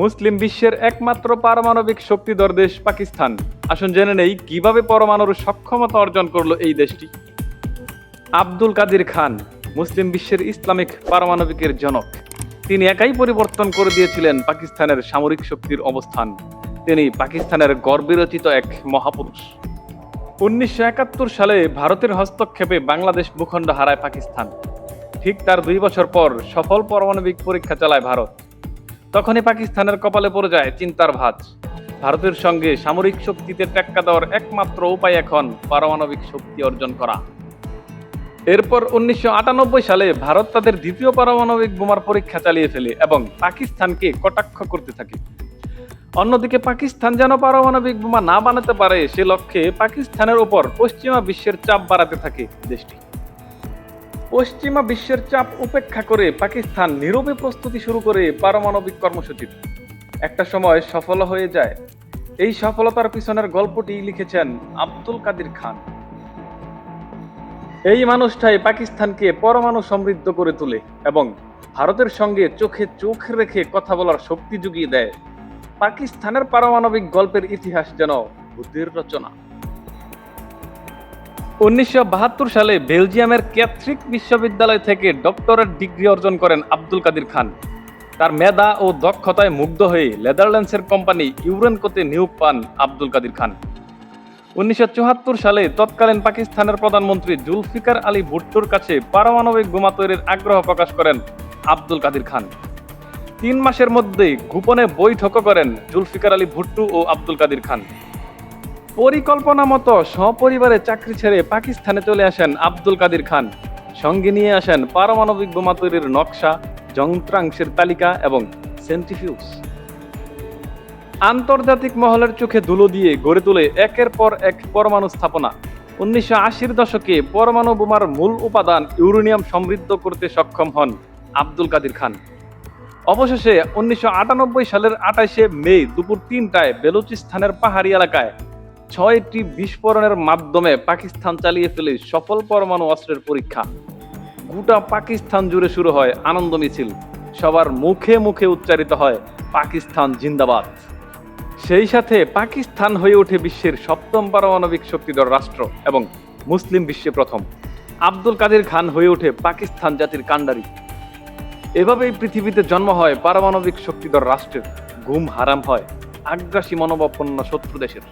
মুসলিম বিশ্বের একমাত্র পারমাণবিক শক্তিধর দেশ পাকিস্তান। আসুন জেনে নেই, কীভাবে পরমাণুর সক্ষমতা অর্জন করল এই দেশটি? আব্দুল কাদির খান, মুসলিম বিশ্বের ইসলামিক পারমাণবিকের জনক। তিনি একাই পরিবর্তন করে দিয়েছিলেন পাকিস্তানের সামরিক শক্তির অবস্থান। তিনি পাকিস্তানের গর্বিরচিত এক মহাপুরুষ। উনিশশো একাত্তর সালে ভারতের হস্তক্ষেপে বাংলাদেশ ভূখণ্ড হারায় পাকিস্তান। ঠিক তার দুই বছর পর সফল পারমাণবিক পরীক্ষা চালায় ভারত। তখনই পাকিস্তানের কপালে পড়ে যায় চিন্তার ভাঁজ। ভারতের সঙ্গে সামরিক শক্তিতে টেক্কা দেওয়ার একমাত্র উপায় এখন পারমাণবিক শক্তি অর্জন করা। এরপর উনিশশো আটানব্বই সালে ভারত তাদের দ্বিতীয় পারমাণবিক বোমার পরীক্ষা চালিয়ে ফেলে এবং পাকিস্তানকে কটাক্ষ করতে থাকে। অন্যদিকে পাকিস্তান যেন পারমাণবিক বোমা না বানাতে পারে, সে লক্ষ্যে পাকিস্তানের উপর পশ্চিমা বিশ্বের চাপ বাড়াতে থাকে দেশটি। পশ্চিমা বিশ্বের চাপ উপেক্ষা করে পাকিস্তান নীরবে প্রস্তুতি শুরু করে পারমাণবিক কর্মসূচির। একটা সময় সফল হয়ে যায়। এই সফলতার পিছনের গল্পটি লিখেছেন আব্দুল কাদির খান। এই মানুষটাই পাকিস্তানকে পরমাণু সমৃদ্ধ করে তোলে এবং ভারতের সঙ্গে চোখে চোখ রেখে কথা বলার শক্তি জুগিয়ে দেয়। পাকিস্তানের পারমাণবিক গল্পের ইতিহাস যেন বুদ্ধির রচনা। উনিশশো বাহাত্তর সালে বেলজিয়ামের ক্যাথরিক বিশ্ববিদ্যালয় থেকে ডক্টরেট ডিগ্রি অর্জন করেন আব্দুল কাদির খান। তার মেধা ও দক্ষতায় মুগ্ধ হয়ে লেদারল্যান্ডসের কোম্পানি ইউরেনকোতে নিয়োগ পান আব্দুল কাদির খান। উনিশশো চুয়াত্তর সালে তৎকালীন পাকিস্তানের প্রধানমন্ত্রী জুলফিকার আলী ভুট্টোর কাছে পারমাণবিক বোমা তৈরির আগ্রহ প্রকাশ করেন আব্দুল কাদির খান। তিন মাসের মধ্যে গোপনে বৈঠকও করেন জুলফিকার আলী ভুট্টু ও আব্দুল কাদির খান। পরিকল্পনা মতো সপরিবারে চাকরি ছেড়ে পাকিস্তানে চলে আসেন আব্দুল কাদির খান। সঙ্গে নিয়ে আসেন পারমাণবিক বোমা তৈরির নকশা, যন্ত্রাংশের তালিকা এবং সেন্ট্রিফিউজ আন্তর্জাতিক মহলের চোখে ধুলো দিয়ে গড়ে তোলে একের পর এক পরমাণু স্থাপনা। উনিশশো আশির দশকে পরমাণু বোমার মূল উপাদান ইউরেনিয়াম সমৃদ্ধ করতে সক্ষম হন আব্দুল কাদির খান। অবশেষে উনিশশো আটানব্বই সালের আঠাশে মে দুপুর তিনটায় বেলুচিস্তানের পাহাড়ি এলাকায় ছয়টি বিস্ফোরণের মাধ্যমে পাকিস্তান চালিয়ে ফেলে সফল পরমাণু অস্ত্রের পরীক্ষা। গোটা পাকিস্তান জুড়ে শুরু হয় আনন্দ মিছিল। সবার মুখে মুখে উচ্চারিত হয়, পাকিস্তান জিন্দাবাদ। সেই সাথে পাকিস্তান হয়ে ওঠে বিশ্বের সপ্তম পারমাণবিক শক্তিধর রাষ্ট্র এবং মুসলিম বিশ্বে প্রথম। আব্দুল কাদের খান হয়ে ওঠে পাকিস্তান জাতির কাণ্ডারি। এভাবেই পৃথিবীতে জন্ম হয় পারমাণবিক শক্তিধর রাষ্ট্রের। ঘুম হারাম হয়, আগ্রাসী মনোভাবপন্ন শত্রু দেশের।